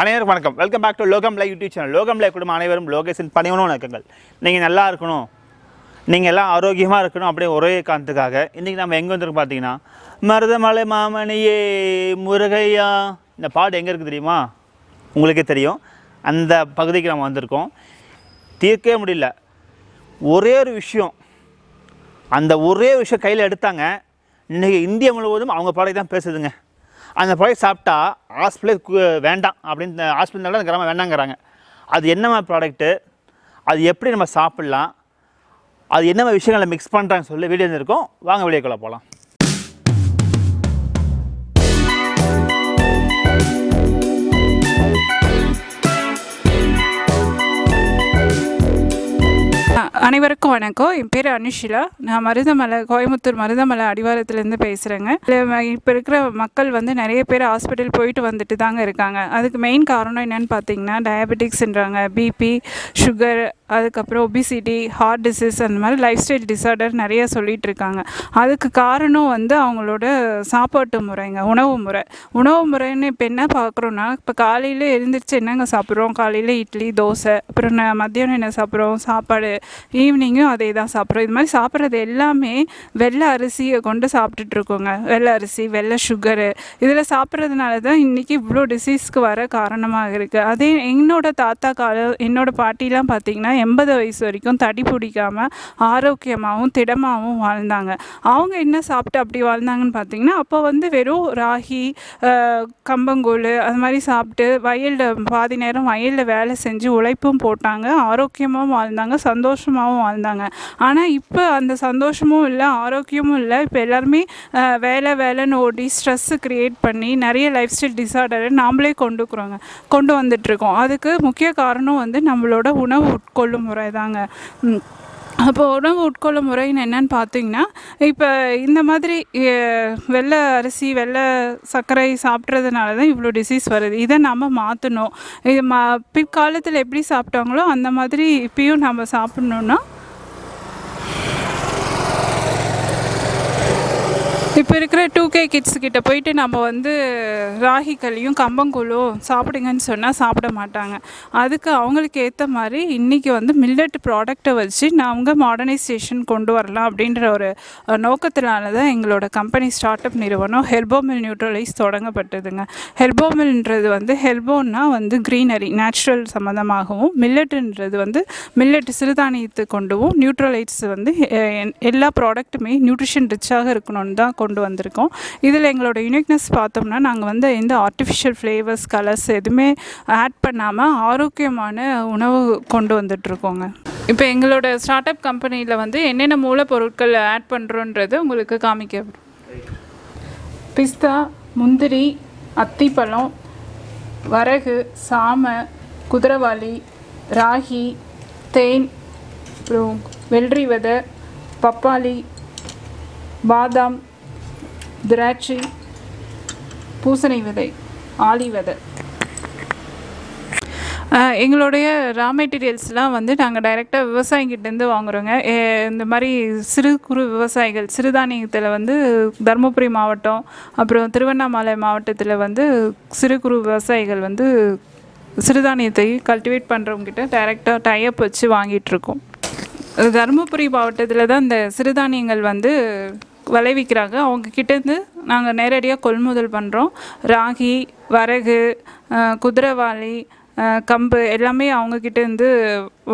அனைவரும் வணக்கம். Welcome back to லோகம் லை யூடியூப் சேனல். லோகம் லை குடும்பம் அனைவரும் லோகேஷின் பணிவனும் வணக்கங்கள். நீங்கள் நல்லா இருக்கணும். நீங்கள் எல்லாம் ஆரோக்கியமாக இருக்கணும் அப்படியே ஒரே காரணத்துக்காக. இன்றைக்கி நம்ம எங்கே வந்திருக்கோம் பார்த்தீங்கன்னா மருதமலை மாமணியே முருகையா. இந்த பாடு எங்கே இருக்குது தெரியுமா? உங்களுக்கே தெரியும். அந்த பகுதிக்கு நம்ம வந்திருக்கோம். தீர்க்கவே முடியல. ஒரே ஒரு விஷயம். அந்த ஒரே விஷயம் கையில் எடுத்தாங்க. இன்றைக்கி இந்தியா முழுவதும் அவங்க பாடகை தான் பேசுதுங்க. அந்த ப்ராடக்ட் சாப்பிட்டா ஹாஸ்பிட்டலே வேண்டாம் அப்படின்னு ஹாஸ்பிட்டல் அந்த கிராமம் வேண்டாங்கிறாங்க. அது என்னம்மா ப்ராடக்ட்டு அது எப்படி நம்ம சாப்பிட்லாம்? அது என்னமா விஷயங்களை மிக்ஸ் பண்ணுறாங்கன்னு சொல்லி வீடியோ இருந்திருக்கோம் வாங்க வீடியோக்குள்ளே போகலாம் அனைவருக்கும் வணக்கம். என் பேர் அனுஷிலா. நான் மருதமலை கோயம்புத்தூர் மருதமலை அடிவாரத்துலேருந்து பேசுகிறேங்க இப்போ இருக்கிற மக்கள் வந்து நிறைய பேர் ஹாஸ்பிட்டல் போயிட்டு வந்துட்டு தாங்க இருக்காங்க. அதுக்கு மெயின் காரணம் என்னன்னு பார்த்தீங்கன்னா டயபெட்டிக்ஸ்ன்றாங்க பிபி சுகர் அதுக்கப்புறம் ஒபிசிட்டி ஹார்ட் டிசீஸ் அந்த மாதிரி லைஃப் ஸ்டைல் டிசார்டர் நிறைய சொல்லிகிட்டு இருக்காங்க அதுக்கு காரணம் வந்து அவங்களோட சாப்பாட்டு முறைங்க உணவு முறை. உணவு முறைன்னு இப்போ என்ன பார்க்குறோன்னா இப்போ காலையில் எழுந்திரிச்சு என்னங்க சாப்பிட்றோம்? காலையில் இட்லி தோசை அப்புறம் ந- மத்தியானம் என்ன சாப்பிட்றோம்? சாப்பாடு ஈவினிங்கும் அதே தான் சாப்பிட்றோம். இது மாதிரி சாப்பிட்றது எல்லாமே வெள்ளை அரிசியை கொண்டு சாப்பிட்டுட்ருக்கோங்க. வெள்ளை அரிசி வெள்ளை சுகரு இதில் சாப்பிட்றதுனால தான் இன்றைக்கி இவ்வளோ டிசீஸ்க்கு வர காரணமாக இருக்குது அதே என்னோட தாத்தா காலம் என்னோட பாட்டிலாம் பார்த்திங்கன்னா எண்பது வயசு வரைக்கும் தடி பிடிக்காம ஆரோக்கியமாகவும் திடமாகவும் வாழ்ந்தாங்க. அவங்க என்ன சாப்பிட்டு அப்படி வாழ்ந்தாங்கன்னு பார்த்தீங்கன்னா அப்போ வந்து வெறும் ராகி கம்பங்கூழ் அது மாதிரி சாப்பிட்டு வயலில் பாதி நேரம் வயலில் வேலை செஞ்சு உழைப்பும் போட்டாங்க ஆரோக்கியமாகவும் வாழ்ந்தாங்க சந்தோஷமாகவும் வாழ்ந்தாங்க. ஆனால் இப்போ அந்த சந்தோஷமும் இல்லை ஆரோக்கியமும் இல்லை. இப்போ எல்லாருமே வேலை வேலைன்னு ஓடி ஸ்ட்ரெஸ்ஸு க்ரியேட் பண்ணி நிறைய லைஃப் ஸ்டைல் டிசார்டரை நாமளே கொண்டுக்குறோங்க கொண்டு வந்துட்டுருக்கோம். அதுக்கு முக்கிய காரணம் வந்து நம்மளோட உணவு உட்கொள் உட்கொள்ளும் முறை தாங்க அப்போ உணவு உட்கொள்ளும் முறைன்னு என்னன்னு பார்த்தீங்கன்னா இப்போ இந்த மாதிரி வெள்ளை அரிசி வெள்ளை சர்க்கரை சாப்பிட்றதுனால தான் இவ்வளோ டிசீஸ் வருது. இதை நம்ம மாற்றணும் இது மா பிற்காலத்தில் எப்படி சாப்பிட்டாங்களோ அந்த மாதிரி இப்பயும் நம்ம சாப்பிட்ணுன்னா இப்போ இருக்கிற டூ கே கிட்ஸ் கிட்ட போயிட்டு நம்ம வந்து ராகி களியும் கம்பங்கூழும் சாப்பிடுங்கன்னு சொன்னால் சாப்பிட மாட்டாங்க. அதுக்கு அவங்களுக்கு ஏற்ற மாதிரி இன்றைக்கி வந்து மில்லட் ப்ராடக்ட்டை வச்சு நாங்கள் மாடர்னைசேஷன் கொண்டு வரலாம் அப்படின்ற ஒரு நோக்கத்தினால தான் எங்களோட கம்பெனி ஸ்டார்ட் அப் நிறுவனம் ஹெர்போமில் நியூட்ரலைஸ் தொடங்கப்பட்டதுங்க. ஹெர்போமில்ன்றது வந்து ஹெர்போன்னா வந்து க்ரீனரி நேச்சுரல் சம்மந்தமாகவும் மில்லட்டுன்றது வந்து மில்லட் சிறுதானியத்தை கொண்டுவும் நியூட்ரலைட்ஸ் வந்து எல்லா ப்ராடக்ட்டுமே நியூட்ரிஷன் ரிச்சாக இருக்கணும்னு தான் கொண்டு வந்திருக்கோம். இதில் எங்களோட யூனிக்னஸ் பார்த்தோம்னா நாங்கள் வந்து எந்த ஆர்டிஃபிஷியல் ஃப்ளேவர்ஸ் கலர்ஸ் எதுவுமே ஆட் பண்ணாமல் ஆரோக்கியமான உணவு கொண்டு வந்துட்ருக்கோங்க இப்போ எங்களோட ஸ்டார்ட் அப் கம்பெனியில் வந்து என்னென்ன மூலப்பொருட்கள் ஆட் பண்ணுறோன்றது உங்களுக்கு காமிக்க. பிஸ்தா முந்திரி அத்திப்பழம் வரகு சாமை குதிரவாளி ராகி தேன் அப்புறம் வெள்ளரி விதை பப்பாளி பாதாம் திராட்சை பூசணி விதை ஆலி விதை. எங்களுடைய ரா மெட்டீரியல்ஸ்லாம் வந்து நாங்கள் டைரெக்டாக விவசாயிங்கிட்டேருந்து வாங்குறோங்க. இந்த மாதிரி சிறு குறு விவசாயிகள் சிறுதானியத்தில் வந்து தருமபுரி மாவட்டம் அப்புறம் திருவண்ணாமலை மாவட்டத்தில் வந்து சிறு குறு விவசாயிகள் வந்து சிறுதானியத்தை கல்டிவேட் பண்ணுறவங்ககிட்ட டைரெக்டாக டைப் வச்சு வாங்கிட்டுருக்கோம் தருமபுரி மாவட்டத்தில் தான் இந்த சிறுதானியங்கள் வந்து விளைவிக்கிறாங்க. அவங்க கிட்டேருந்து நாங்கள் நேரடியாக கொள்முதல் பண்ணுறோம் ராகி வரகு குதிரைவாளி கம்பு எல்லாமே அவங்கக்கிட்டேருந்து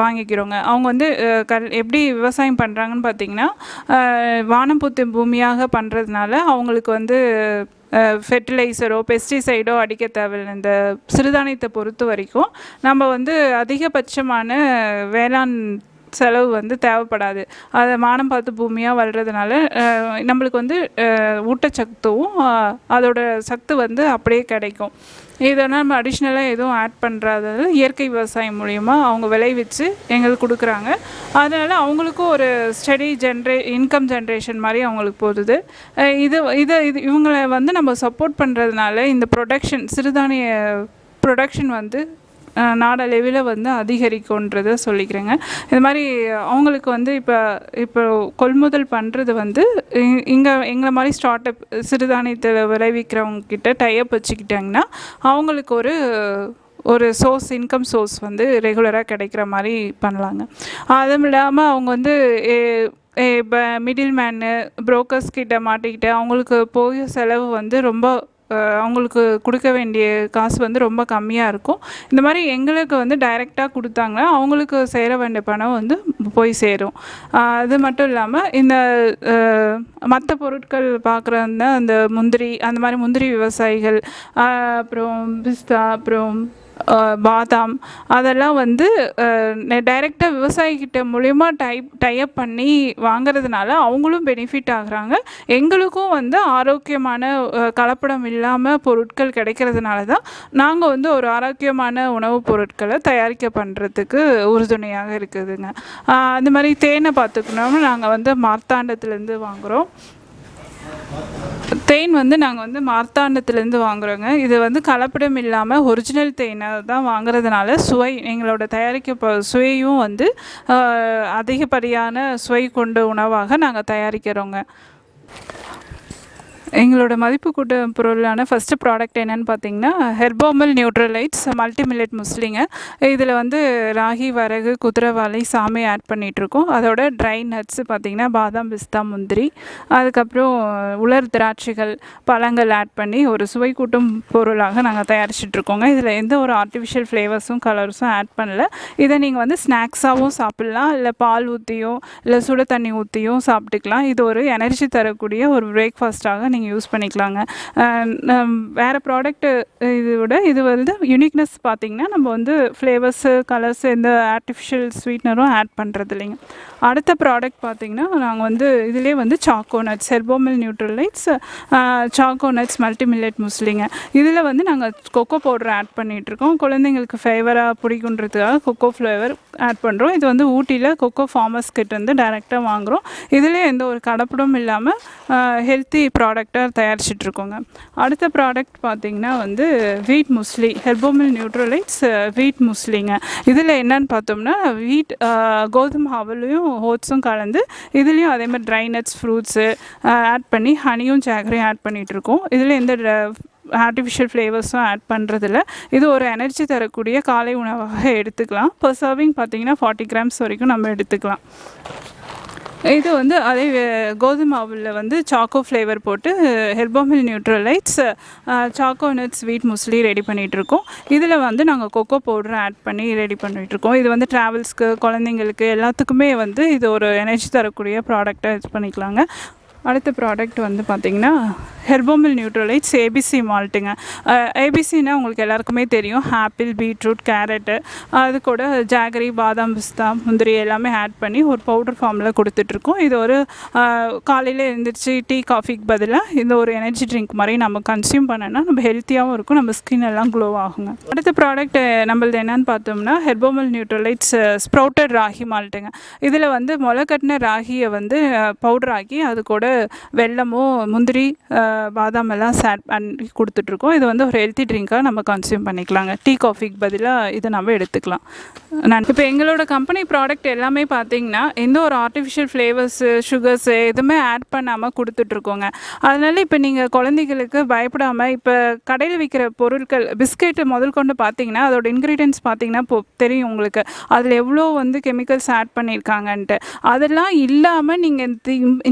வாங்கிக்கிறோங்க. அவங்க வந்து கல் எப்படி விவசாயம் பண்ணுறாங்கன்னு பார்த்தீங்கன்னா வானம்பூத்து வானம் பூத்து பூமியாக பண்ணுறதுனால அவங்களுக்கு வந்து ஃபெர்டிலைசரோ பெஸ்டிசைடோ அடிக்க தேவையில்லை. இந்த சிறுதானியத்தை பொறுத்த வரைக்கும் நம்ம வந்து அதிகபட்சமான வேளாண் செலவு வந்து தேவைப்படாது. அதை மானம் பார்த்து பூமியாக வளர்கிறதுனால நம்மளுக்கு வந்து ஊட்டச்சத்துவும் அதோட சத்து வந்து அப்படியே கிடைக்கும். இதெல்லாம் நம்ம அடிஷ்னலாக எதுவும் ஆட் பண்ணுறதால இயற்கை விவசாயம் மூலிமா அவங்க விளைவிச்சு எங்களுக்கு கொடுக்குறாங்க. அதனால் அவங்களுக்கும் ஒரு ஸ்டடி ஜென்ரே இன்கம் ஜென்ரேஷன் மாதிரி அவங்களுக்கு போகுது. இது இதை இது இவங்களை வந்து நம்ம சப்போர்ட் பண்ணுறதுனால இந்த ப்ரொடக்ஷன் சிறுதானிய ப்ரொடக்ஷன் வந்து நாடளவில் வந்து அதிகரிக்கும்ன்றதை சொல்லிக்கிறேங்க. இது மாதிரி அவங்களுக்கு வந்து இப்போ இப்போ கொள்முதல் பண்ணுறது வந்து இங்கே எங்களை மாதிரி ஸ்டார்ட் அப் சிறுதானியத்தில் விளைவிக்கிறவங்க கிட்ட டைப் வச்சுக்கிட்டாங்கன்னா அவங்களுக்கு ஒரு ஒரு சோர்ஸ் இன்கம் சோர்ஸ் வந்து ரெகுலராக கிடைக்கிற மாதிரி பண்ணலாங்க. அதுவும் இல்லாமல் அவங்க வந்து இப்போ மிடில் மேனு புரோக்கர்ஸ் கிட்ட மாட்டிக்கிட்டு அவங்களுக்கு போய் செலவு வந்து ரொம்ப அவங்களுக்கு கொடுக்க வேண்டிய காசு வந்து ரொம்ப கம்மியாக இருக்கும். இந்த மாதிரி எங்களுக்கு வந்து டைரெக்டாக கொடுத்தாங்கன்னா அவங்களுக்கு சேர வேண்டிய பணம் வந்து போய் சேரும். அது மட்டும் இல்லாமல் இந்த மற்ற பொருட்கள் பார்க்குறதுனா அந்த முந்திரி அந்த மாதிரி முந்திரி விவசாயிகள் அப்புறம் பிஸ்தா அப்புறம் பாதாம். அதெல்லாம் வந்து டைரெக்டாக விவசாயிக்கிட்ட மூலிமா டைப் டைப் பண்ணி வாங்குறதுனால அவங்களும் பெனிஃபிட் ஆகுறாங்க. எங்களுக்கும் வந்து ஆரோக்கியமான கலப்படம் இல்லாமல் பொருட்கள் கிடைக்கிறதுனால தான் நாங்கள் வந்து ஒரு ஆரோக்கியமான உணவுப் பொருட்களை தயாரிக்க பண்ணுறதுக்கு உறுதுணையாக இருக்குதுங்க. அந்த மாதிரி தேனை பார்த்துக்கணும்னு நாங்கள் வந்து மார்த்தாண்டத்துலேருந்து வாங்குகிறோம் தேன் வந்து நாங்கள் வந்து மார்த்தாண்டத்துலேருந்து வாங்குறோங்க. இது வந்து கலப்படம் இல்லாமல் ஒரிஜினல் தேனை தான் வாங்குறதுனால சுவை எங்களோட தயாரிக்க சுவையும் வந்து அதிகப்படியான சுவை கொண்ட உணவாக நாங்கள் தயாரிக்கிறோங்க. எங்களோட மதிப்பு கூட்ட பொருளான ஃபஸ்ட்டு ப்ராடக்ட் என்னன்னு பார்த்தீங்கன்னா ஹெர்போமல் நியூட்ரலைட்ஸ் மல்டிமில்லட் முஸ்லிங்க இதில் வந்து ராகி வரகு குதிரைவாலை சாமி ஆட் பண்ணிகிட்ருக்கோம் அதோட ட்ரை நட்ஸு பார்த்தீங்கன்னா பாதாம் பிஸ்தா முந்திரி. அதுக்கப்புறம் உலர் திராட்சைகள் பழங்கள் ஆட் பண்ணி ஒரு சுவை கூட்டும் பொருளாக நாங்கள் தயாரிச்சிட்ருக்கோங்க இதில் எந்த ஒரு ஆர்டிஃபிஷியல் ஃப்ளேவர்ஸும் கலர்ஸும் ஆட் பண்ணல. இதை நீங்கள் வந்து ஸ்நாக்ஸாகவும் சாப்பிட்லாம். இல்லை பால் ஊற்றியோ இல்லை சுட தண்ணி ஊற்றியும் சாப்பிட்டுக்கலாம். இது ஒரு எனர்ஜி தரக்கூடிய ஒரு பிரேக்ஃபாஸ்ட்டாக நீங்கள் யூஸ் பண்ணிக்கலாங்க. நம் வேறு ப்ராடக்ட்டு இது விட இது வந்து யூனிக்னஸ் பார்த்தீங்கன்னா நம்ம வந்து ஃப்ளேவர்ஸு கலர்ஸ் எந்த ஆர்டிஃபிஷியல் ஸ்வீட்னரும் ஆட் பண்ணுறது இல்லைங்க அடுத்த ப்ராடக்ட் பார்த்திங்கன்னா நாங்கள் வந்து இதிலே வந்து சாக்கோ நட்ஸ் ஹெர்போமில் நியூட்ரலைட்ஸ் சாக்கோ நட்ஸ் மல்டி முஸ்லிங்க இதில் வந்து நாங்கள் கொக்கோ பவுடர் ஆட் பண்ணிகிட்ருக்கோம் குழந்தைங்களுக்கு ஃபேவராக பிடிக்குன்றதுக்காக கொக்கோ ஃப்ளேவர் ஆட் பண்ணுறோம் இது வந்து ஊட்டியில் கொக்கோ ஃபார்மர்ஸ் கிட்ட இருந்து டைரெக்டாக வாங்குகிறோம் இதுலேயே எந்த ஒரு கடப்படும் இல்லாமல் ஹெல்த்தி ப்ராடக்ட் ப்ராடக்டாக தயாரிச்சிட்ருக்கோங்க. அடுத்த ப்ராடக்ட் பார்த்திங்கன்னா வந்து வீட் முஸ்லி ஹெர்போமில் நியூட்ரலைட்ஸ் வீட் முஸ்லிங்க இதில் என்னன்னு பார்த்தோம்னா வீட் கோதுமை மாவுலையும் ஓட்ஸும் கலந்து இதுலேயும் அதே மாதிரி ட்ரை நட்ஸ் ஃப்ரூட்ஸு ஆட் பண்ணி ஹனியும் ஜாகரையும் ஆட் பண்ணிகிட்ருக்கோம் இதில் எந்த ஆர்டிஃபிஷியல் ஃப்ளேவர்ஸும் ஆட் பண்ணுறதில்ல இது ஒரு எனர்ஜி தரக்கூடிய காலை உணவாக எடுத்துக்கலாம். இப்போ சர்விங் பார்த்தீங்கன்னா ஃபார்ட்டி கிராம்ஸ் வரைக்கும் நம்ம எடுத்துக்கலாம். இது வந்து அதே கோதுமை மாவில் வந்து சாக்கோ ஃப்ளேவர் போட்டு ஹெர்போமில் நியூட்ரலைட்ஸ் choco nuts sweet muesli ready பண்ணிகிட்ருக்கோம் இதில் வந்து நாங்கள் கொக்கோ பவுடர் ஆட் பண்ணி ரெடி பண்ணிகிட்ருக்கோம் இது வந்து ட்ராவல்ஸ்க்கு குழந்தைங்களுக்கு எல்லாத்துக்குமே வந்து இது ஒரு எனர்ஜி தரக்கூடிய ப்ராடக்டாக யூஸ் பண்ணிக்கலாங்க. அடுத்த ப்ராடக்ட் வந்து பார்த்திங்கன்னா ஹெர்போமில் நியூட்ரலைட்ஸ் ஏபிசி மால்ட்டுங்க ஏபிசின்னா உங்களுக்கு எல்லாருக்குமே தெரியும். ஆப்பிள் பீட்ரூட் கேரட்டு அது கூட ஜாகரி பாதாம் பிஸ்தா முந்திரி எல்லாமே ஆட் பண்ணி ஒரு பவுடர் ஃபார்மில் கொடுத்துட்ருக்கோம். இது ஒரு காலையில் எழுந்திரிச்சு டீ காஃபிக்கு பதிலாக இந்த ஒரு எனர்ஜி ட்ரிங்க் மாதிரி நம்ம கன்சியூம் பண்ணோன்னா நம்ம ஹெல்த்தியாகவும் இருக்கும். நம்ம ஸ்கின் எல்லாம் க்ளோ ஆகுங்க. அடுத்த ப்ராடக்ட் நம்மளது என்னன்னு பார்த்தோம்னா ஹெர்போமல் நியூட்ரலைட்ஸ் ஸ்ப்ரவுட்டட் ராகி மால்ட்டுங்க இதில் வந்து முளை கட்டின ராகியை வந்து பவுடர் ஆக்கி அது கூட வெள்ளமும் முந்திரி பாதாம் எல்லாம் சேட் பண்ணி கொடுத்துட்ருக்கோம். இது வந்து ஒரு ஹெல்த்தி ட்ரிங்காக நம்ம கன்சியூம் பண்ணிக்கலாங்க. டீ காஃபிக்கு பதிலாக இதை நம்ம எடுத்துக்கலாம். நான் இப்போ எங்களோட கம்பெனி ப்ராடக்ட் எல்லாமே பார்த்தீங்கன்னா எந்த ஒரு ஆர்டிஃபிஷியல் ஃப்ளேவர்ஸு சுகர்ஸு எதுவுமே ஆட் பண்ணாமல் கொடுத்துட்ருக்கோங்க. அதனால் இப்போ நீங்கள் குழந்தைகளுக்கு பயப்படாமல் இப்போ கடையில் விற்கிற பொருட்கள் பிஸ்கெட்டு முதல் கொண்டு பார்த்தீங்கன்னா அதோட இன்க்ரீடியன்ஸ் பார்த்தீங்கன்னா இப்போ தெரியும் உங்களுக்கு. அதில் எவ்வளோ வந்து கெமிக்கல்ஸ் ஆட் பண்ணியிருக்காங்கன்ட்டு அதெல்லாம் இல்லாமல் நீங்கள்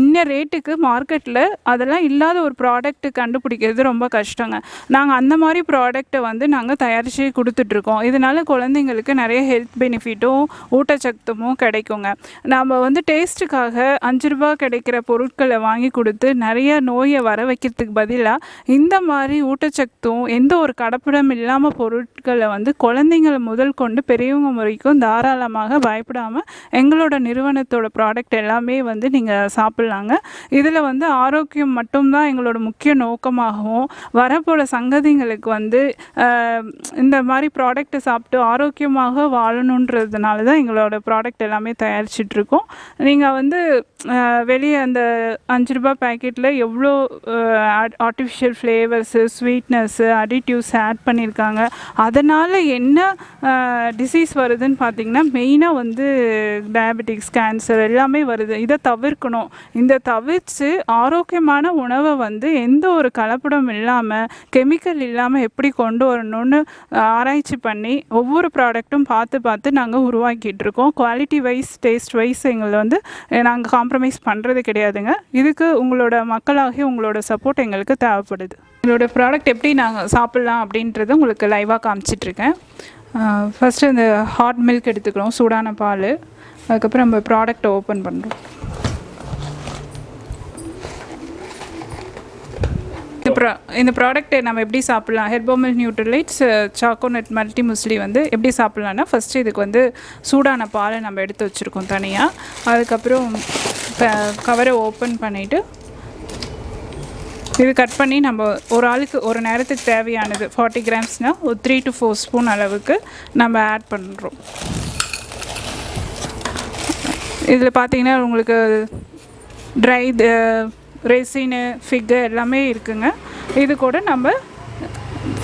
இந்த ரேட்டுக்கு மார்க்கெட்டில் அதெல்லாம் இல்லாத ஒரு ப்ராடக்ட் கண்டுபிடிக்கிறது ரொம்ப கஷ்டங்க. நாங்கள் அந்த மாதிரி ப்ராடக்ட்டை வந்து நாங்கள் தயாரித்து கொடுத்துட்ருக்கோம். இதனால் குழந்தைங்களுக்கு நிறைய ஹெல்த் பெனிஃபிட்டும் ஊட்டச்சத்துமும் கிடைக்குங்க. நாம் வந்து டேஸ்ட்டுக்காக அஞ்சு ரூபா கிடைக்கிற பொருட்களை வாங்கி கொடுத்து நிறைய நோயை வர வைக்கிறதுக்கு பதிலாக இந்த மாதிரி ஊட்டச்சத்தும் எந்த ஒரு கடப்பிடம் இல்லாமல் பொருட்களை வந்து குழந்தைங்கள முதல் கொண்டு பெரியவங்க முறைக்கும் தாராளமாக பயப்படாமல் எங்களோட நிறுவனத்தோட ப்ராடக்ட் எல்லாமே வந்து நீங்கள் சாப்பிட்லாங்க. இதில் வந்து ஆரோக்கியம் மட்டும்தான் எங்களோட முக்கிய நோக்கமாகவும் வரப்போகிற சங்கதிங்களுக்கு வந்து இந்த மாதிரி ப்ராடக்ட்டை சாப்பிட்டு ஆரோக்கியமாக வாழணுன்றதுனால தான் எங்களோட ப்ராடக்ட் எல்லாமே தயாரிச்சிட்ருக்கோம். நீங்கள் வந்து வெளியே அந்த அஞ்சு ரூபாய் பேக்கெட்டில் எவ்வளோ artificial flavours sweetness additives add பண்ணியிருக்காங்க அதனால் என்ன டிசீஸ் வருதுன்னு பார்த்தீங்கன்னா மெயினாக வந்து டயபெட்டிக்ஸ் கேன்சர் எல்லாமே வருது. இதை தவிர்க்கணும். இந்த தவிர சமைச்சு ஆரோக்கியமான உணவை வந்து எந்த ஒரு கலப்படம் இல்லாமல் கெமிக்கல் இல்லாமல் எப்படி கொண்டு வரணும்னு ஆராய்ச்சி பண்ணி ஒவ்வொரு ப்ராடக்ட்டும் பார்த்து பார்த்து நாங்கள் உருவாக்கிட்டு இருக்கோம். குவாலிட்டி வைஸ் டேஸ்ட் வைஸ் எங்களை வந்து நாங்கள் காம்ப்ரமைஸ் பண்ணுறது கிடையாதுங்க. இதுக்கு உங்களோட மக்களாகி உங்களோட சப்போர்ட் எங்களுக்கு தேவைப்படுது. எங்களோட ப்ராடக்ட் எப்படி நாங்கள் சாப்பிட்லாம் அப்படின்றத உங்களுக்கு லைவாக காமிச்சிட்ருக்கேன் ஃபஸ்ட்டு இந்த ஹாட் மில்க் எடுத்துக்கிறோம் சூடான பால். அதுக்கப்புறம் நம்ம ப்ராடக்ட்டை ஓப்பன் பண்ணுறோம் ப்ரா இந்த ப்ராடக்ட்டை நம்ம எப்படி சாப்பிட்லாம்? ஹெர்போமில் நியூட்ரலைட்ஸ் சாக்கோனட் மல்டி முஸ்லி வந்து எப்படி சாப்பிட்லான்னா ஃபஸ்ட்டு இதுக்கு வந்து சூடான பாலை நம்ம எடுத்து வச்சுருக்கோம் தனியாக அதுக்கப்புறம் கவரை ஓப்பன் பண்ணிவிட்டு இது கட் பண்ணி நம்ம ஒரு ஆளுக்கு ஒரு நேரத்துக்கு தேவையானது ஃபார்ட்டி கிராம்ஸ்னால் ஒரு த்ரீ டு ஃபோர் ஸ்பூன் அளவுக்கு நம்ம ஆட் பண்ணுறோம் இதில் பார்த்தீங்கன்னா உங்களுக்கு ட்ரை ரெசினு ஃபிக்கு எல்லாமே இருக்குங்க. இது கூட நம்ம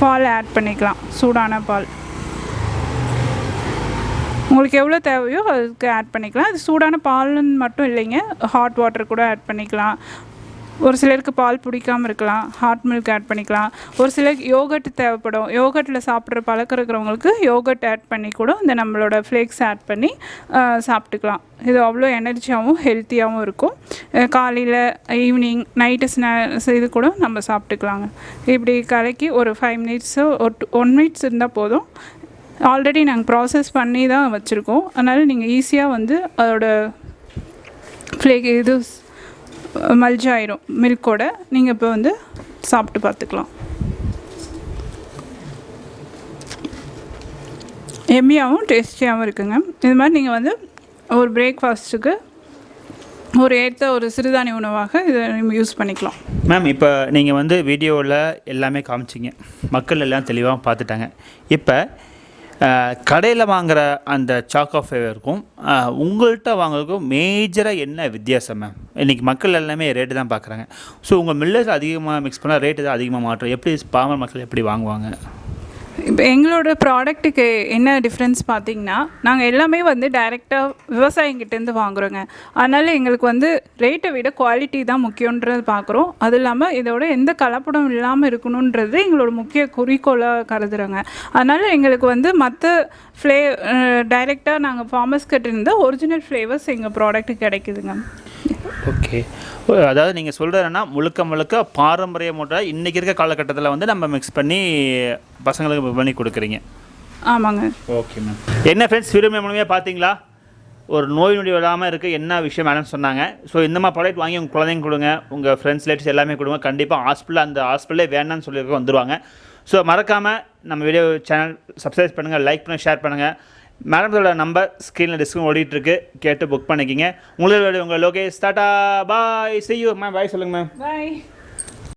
பால் ஆட் பண்ணிக்கலாம். சூடான பால். உங்களுக்கு எவ்வளோ தேவையோ அதுக்கு ஆட் பண்ணிக்கலாம். அது சூடான பால்னு மட்டும் இல்லைங்க. ஹாட் வாட்டர் கூட ஆட் பண்ணிக்கலாம். ஒரு சிலருக்கு பால் பிடிக்காம இருக்கலாம் ஹாட் மில்க் ஆட் பண்ணிக்கலாம். ஒரு சிலருக்கு யோகட் தேவைப்படும். யோகட்டில் சாப்பிட்ற பழக்கம் இருக்கிறவங்களுக்கு யோகட் ஆட் பண்ணி கூட இந்த நம்மளோட ஃப்ளேக்ஸ் ஆட் பண்ணி சாப்பிட்டுக்கலாம். இது அவ்வளோ எனர்ஜியாகவும் ஹெல்த்தியாகவும் இருக்கும். காலையில் ஈவினிங் நைட்டு ஸ்நாக்ஸ் இது கூட நம்ம சாப்பிட்டுக்கலாங்க. இப்படி கலக்கி ஒரு ஃபைவ் மினிட்ஸோ ஒரு ஒன் மினிட்ஸ் இருந்தால் போதும். ஆல்ரெடி நாங்கள் ப்ராசஸ் பண்ணி தான் வச்சுருக்கோம். அதனால் நீங்கள் ஈஸியாக வந்து அதோட ஃப்ளேக் இது மல்ஜ் ஆயிரும் மில்கோட நீங்கள் இப்போ வந்து சாப்பிட்டு பார்த்துக்கலாம். எம்மியாகவும் டேஸ்டியாகவும் இருக்குங்க. இது மாதிரி நீங்கள் வந்து ஒரு பிரேக்ஃபாஸ்ட்டுக்கு ஒரு ஏற்ற ஒரு சிறுதானிய உணவாக இதை நம்ம யூஸ் பண்ணிக்கலாம். மேம் இப்போ நீங்கள் வந்து வீடியோவில் எல்லாமே காமிச்சிங்க. மக்கள் எல்லாம் தெளிவாக பார்த்துட்டாங்க. இப்போ கடையில் வாங்குகிற அந்த சாக்கோ ஃபேவருக்கும் உங்கள்கிட்ட வாங்குறதுக்கும் மேஜராக என்ன வித்தியாசம் மேம் இன்றைக்கி மக்கள் எல்லாமே ரேட்டு தான் பார்க்குறாங்க ஸோ உங்கள் மில்லர்ஸ் அதிகமாக மிக்ஸ் பண்ணால் ரேட்டு தான் அதிகமாக மாற்றம் எப்படி பாமர் மக்கள் எப்படி வாங்குவாங்க? இப்போ எங்களோட ப்ராடக்ட்டுக்கு என்ன டிஃப்ரென்ஸ் பார்த்தீங்கன்னா நாங்கள் எல்லாமே வந்து டைரெக்டாக விவசாயிங்கிட்டேருந்து வாங்குறோங்க. அதனால் எங்களுக்கு வந்து ரேட்டை விட குவாலிட்டி தான் முக்கியன்றது பார்க்குறோம். அது இல்லாமல் இதோட எந்த கலப்படம் இல்லாமல் இருக்கணுன்றது எங்களோட முக்கிய குறிக்கோளாக கருதுகிறோங்க அதனால் எங்களுக்கு வந்து மற்ற ஃப்ளே டைரெக்டாக நாங்கள் ஃபார்மர்ஸ் கிட்ட இருந்தால் ஒரிஜினல் ஃப்ளேவர்ஸ் எங்கள் ப்ராடக்ட்டு கிடைக்குதுங்க. ஓகே. அதாவது நீங்கள் சொல்கிறதுனா முழுக்க முழுக்க பாரம்பரிய முறை இன்றைக்கி இருக்க காலகட்டத்தில் வந்து நம்ம மிக்ஸ் பண்ணி பசங்களுக்கு பண்ணி கொடுக்குறீங்க. ஆமாங்க. Okay ma'am. என்ன ஃப்ரெண்ட்ஸ் விரும்ப மூலமே பார்த்தீங்களா ஒரு நோய் நொடி வராமல் இருக்க என்ன விஷயம் மேடம் சொன்னாங்க. ஸோ இந்த மாதிரி ப்ராடக்ட் வாங்கி உங்கள் குழந்தைங்க கொடுங்க உங்கள் ஃப்ரெண்ட்ஸ் ரிலேட்டிவ்ஸ் எல்லாமே கொடுங்க. கண்டிப்பாக ஹாஸ்பிட்டல் அந்த ஹாஸ்பிட்டலே வேணாம்னு சொல்லியிருக்க வந்துடுவாங்க ஸோ மறக்காமல் நம்ம வீடியோ சேனல் சப்ஸ்கிரைப் பண்ணுங்கள் லைக் பண்ணுங்கள் ஷேர் பண்ணுங்கள் மேடம்ஸோட நம்பர் ஸ்க்ரீனில் டிஸ்கவுண்ட் ஓடிட்டுருக்கு. கேட்டு புக் பண்ணிக்கிங்க. உங்களோட உங்கள் Lokesh tata bye see you ma'am bye சொல்லுங்கள் மேம் பாய்